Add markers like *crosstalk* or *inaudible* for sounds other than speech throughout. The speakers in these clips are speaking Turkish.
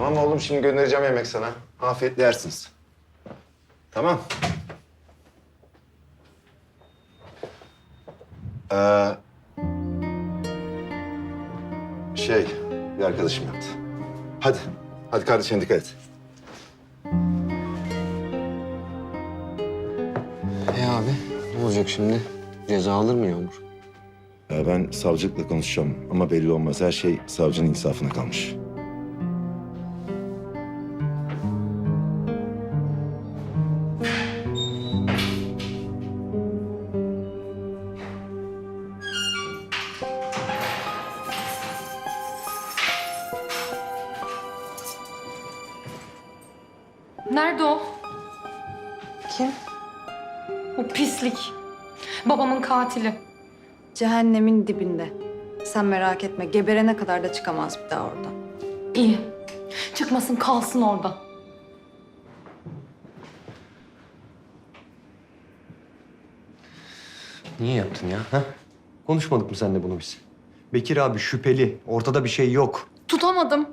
Tamam oğlum şimdi göndereceğim yemek sana. Afiyetle yersiniz. Tamam. Ee, şey bir arkadaşım yaptı. Hadi. Hadi kardeşine dikkat et. E abi ne olacak şimdi? Ceza alır mı Yağmur? Ee, ben savcılıkla konuşacağım ama belli olmaz. Her şey savcının insafına kalmış. Nerede o? Kim? O pislik. Babamın katili. Cehennemin dibinde. Sen merak etme. Geberene kadar da çıkamaz bir daha oradan. İyi. Çıkmasın kalsın orada. Niye yaptın ya? Ha? Konuşmadık mı seninle bunu biz? Bekir abi şüpheli. Ortada bir şey yok. Tutamadım.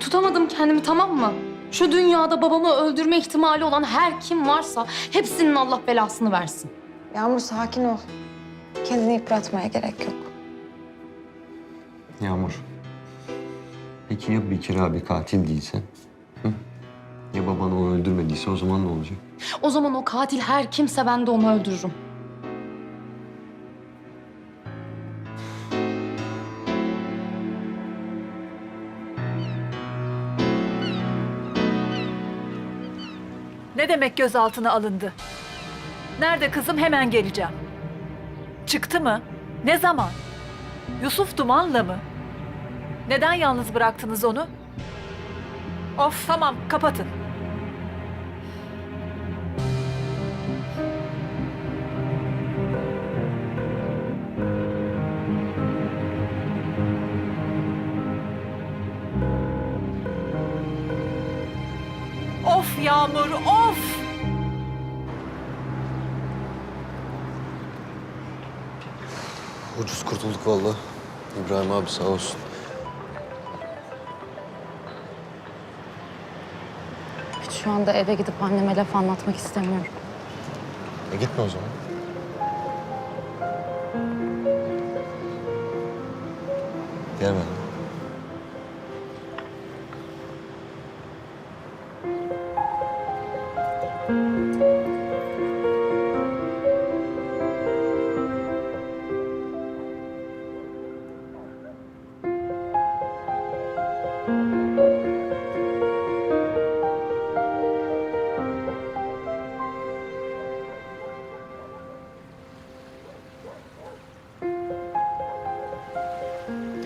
Tutamadım kendimi tamam mı? Şu dünyada babamı öldürme ihtimali olan her kim varsa hepsinin Allah belasını versin. Yağmur sakin ol. Kendini yıpratmaya gerek yok. Yağmur. Peki ya Bekir abi katil değilse? Hı? Ya baban onu öldürmediyse o zaman ne olacak? O zaman o katil her kimse ben de onu öldürürüm. Ne demek gözaltına alındı? Nerede kızım hemen geleceğim. Çıktı mı? Ne zaman? Yusuf Duman'la mı? Neden yalnız bıraktınız onu? Of tamam kapatın. Of Yağmur of! Ucuz kurtulduk vallahi. İbrahim abi sağ olsun. Hiç şu anda eve gidip anneme laf anlatmak istemiyorum. E gitme o zaman. Gel ben.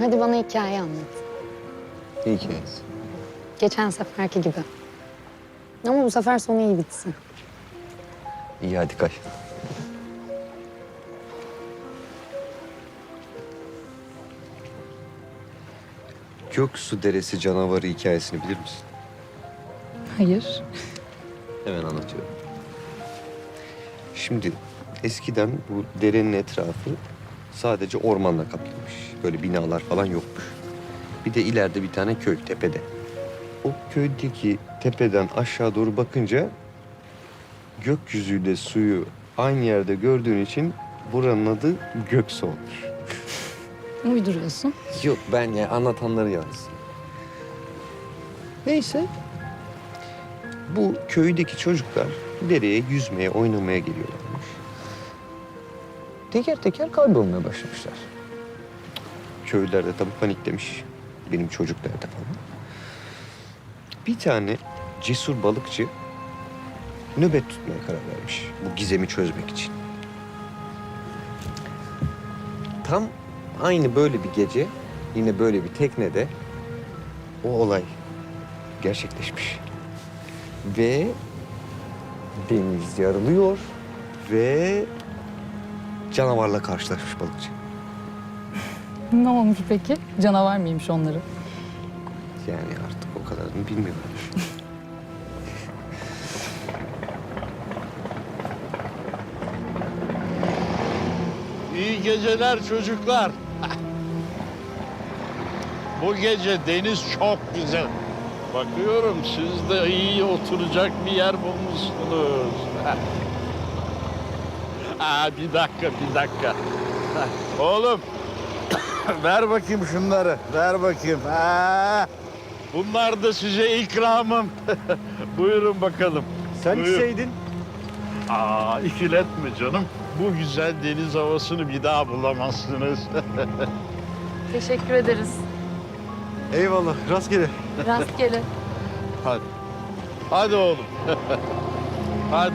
Hadi bana hikaye anlat. Ki iyiyiz. Geçen seferki gibi. Ama bu sefer sonu iyi bitsin. İyi hadi kay. Göksu Deresi canavarı hikayesini bilir misin? Hayır. Hemen anlatıyorum. Şimdi eskiden bu derenin etrafı sadece ormanla kaplıymış. Böyle binalar falan yokmuş. Bir de ileride bir tane köy tepede. O köydeki tepeden aşağı doğru bakınca gökyüzüyle suyu aynı yerde gördüğün için buranın adı Göksu *laughs* olmuş. Uyduruyorsun. Yok ben ya anlatanları yalnız. Neyse. Bu köydeki çocuklar dereye yüzmeye, oynamaya geliyorlarmış. Teker teker kaybolmaya başlamışlar. Köylüler de tabii paniklemiş. Benim çocuk nerede falan. Bir tane cesur balıkçı nöbet tutmaya karar vermiş. Bu gizemi çözmek için. Tam aynı böyle bir gece yine böyle bir teknede o olay gerçekleşmiş. Ve deniz yarılıyor ve canavarla karşılaşmış balıkçı. Ne olmuş peki? Canavar mıymış onları? Yani artık o kadarını bilmiyorum. İyi geceler çocuklar. Bu gece deniz çok güzel. bakıyorum siz de iyi oturacak bir yer bulmuşsunuz. Bir dakika, bir dakika. Oğlum, *coughs* ver bakayım şunları, ver bakayım. Ha. Bunlar da size ikramım. *laughs* Buyurun bakalım. Sen Buyur. içseydin. Aa, ikiletme canım. Bu güzel deniz havasını bir daha bulamazsınız. *laughs* Teşekkür ederiz. Eyvallah, rastgele. Rastgele. Hadi. Hadi oğlum. *laughs* Hadi.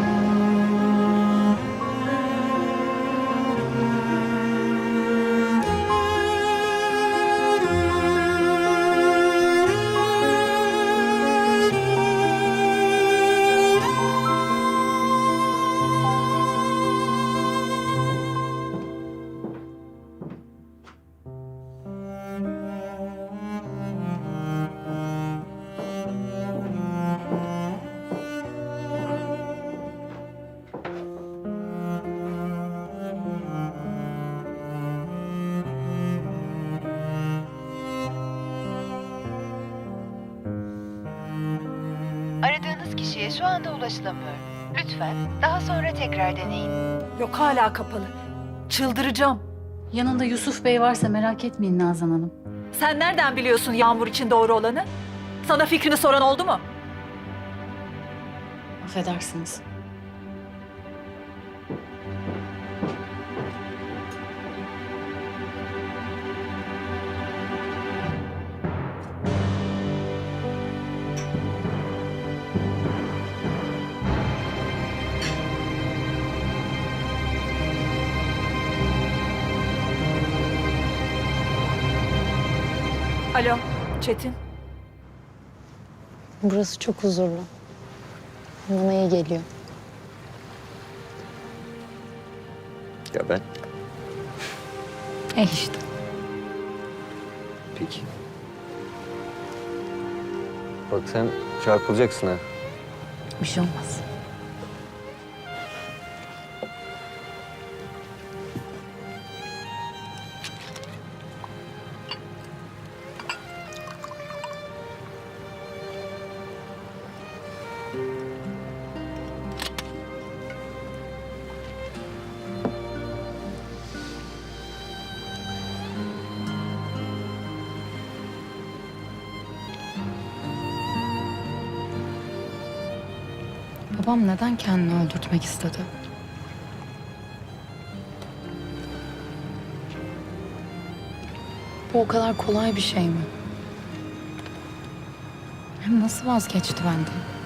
şu anda ulaşılamıyor. Lütfen daha sonra tekrar deneyin. Yok hala kapalı. Çıldıracağım. Yanında Yusuf Bey varsa merak etmeyin Nazan Hanım. Sen nereden biliyorsun Yağmur için doğru olanı? Sana fikrini soran oldu mu? Affedersiniz. Alo, Çetin. Burası çok huzurlu. Bana iyi geliyor. Ya ben? E işte. Peki. Bak sen çarpılacaksın ha. Bir şey olmaz. Babam neden kendini öldürtmek istedi? Bu o kadar kolay bir şey mi? Hem nasıl vazgeçti benden?